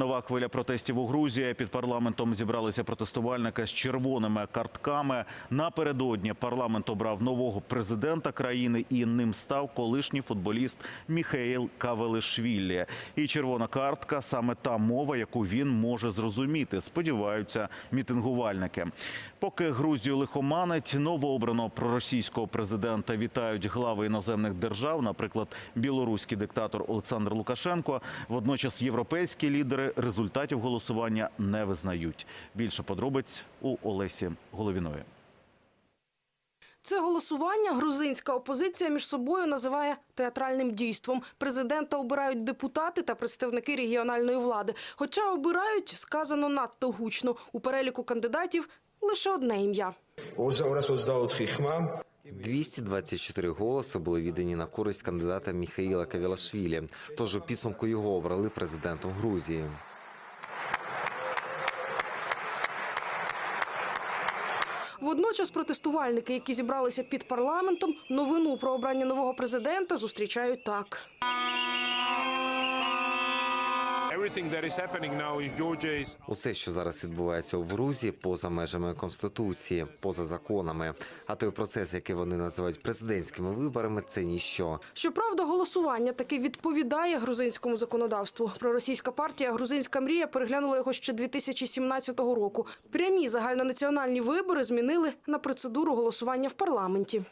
Нова хвиля протестів у Грузії. Під парламентом зібралися протестувальники з червоними картками. Напередодні парламент обрав нового президента країни, і ним став колишній футболіст Міхеїл Кавелишвілі. І червона картка саме та мова, яку він може зрозуміти. Сподіваються мітингувальники. Поки Грузію лихоманить, новообраного проросійського президента вітають глави іноземних держав, наприклад, білоруський диктатор Олександр Лукашенко. Водночас європейські лідери результатів голосування не визнають. Більше подробиць у Олесі Головіної. Це голосування грузинська опозиція між собою називає театральним дійством. Президента обирають депутати та представники регіональної влади. Хоча обирають сказано надто гучно. У переліку кандидатів лише одне ім'я. 224 хма. 224 голоси були віддані на користь кандидата Міхаїла Кавілашвілі. Тож у підсумку його обрали президентом Грузії. Водночас протестувальники, які зібралися під парламентом, новину про обрання нового президента зустрічають так. Усе, що зараз відбувається у Грузії, поза межами конституції, поза законами. А той процес, який вони називають президентськими виборами, це ніщо. Щоправда, голосування таки відповідає грузинському законодавству. Проросійська партія Грузинська мрія переглянула його ще 2017 року. Прямі загальнонаціональні вибори змінили на процедуру голосування в парламенті.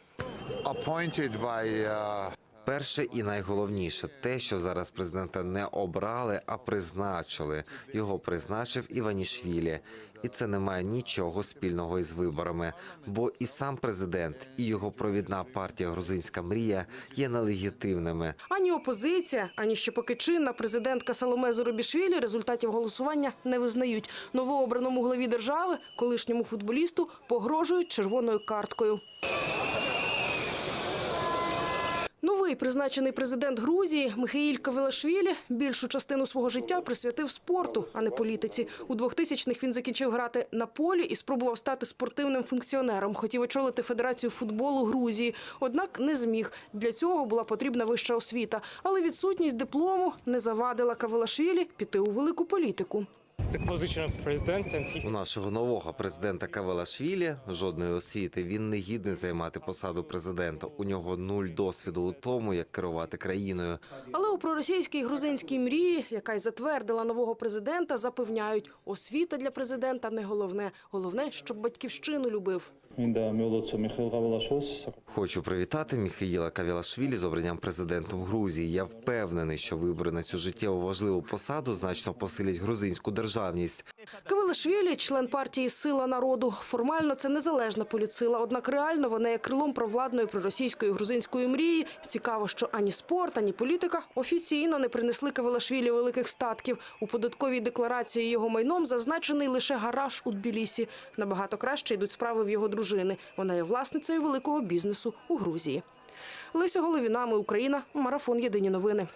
appointed by uh, Перше і найголовніше те, що зараз президента не обрали, а призначили. Його призначив Іванішвілі. І це не має нічого спільного із виборами. Бо і сам президент, і його провідна партія Грузинська мрія є нелегітимними. Ані опозиція, ані ще поки чинна президентка Саломе Зоробішвілі результатів голосування не визнають. Новообраному главі держави, колишньому футболісту, погрожують червоною карткою. Новий призначений президент Грузії Михаїль Кавелашвілі більшу частину свого життя присвятив спорту, а не політиці. У 2000-х він закінчив грати на полі і спробував стати спортивним функціонером. Хотів очолити Федерацію футболу Грузії, однак не зміг. Для цього була потрібна вища освіта. Але відсутність диплому не завадила Кавелашвілі піти у велику політику. У нашого нового президента Кавелашвілі жодної освіти. Він не гідний займати посаду президента. У нього нуль досвіду у тому, як керувати країною. Але у проросійській грузинській мрії, яка й затвердила нового президента, запевняють, освіта для президента не головне. Головне, щоб батьківщину любив. Хочу привітати Міхаїла Кавілашвілі з обранням президентом Грузії. Я впевнений, що вибори на цю життєво важливу посаду значно посилять грузинську державу державність. Кавелашвілі – член партії «Сила народу». Формально це незалежна політсила, однак реально вона є крилом провладної проросійської грузинської мрії. Цікаво, що ані спорт, ані політика офіційно не принесли Кавелашвілі великих статків. У податковій декларації його майном зазначений лише гараж у Тбілісі. Набагато краще йдуть справи в його дружини. Вона є власницею великого бізнесу у Грузії. Леся Головіна, ми Україна. Марафон. Єдині новини.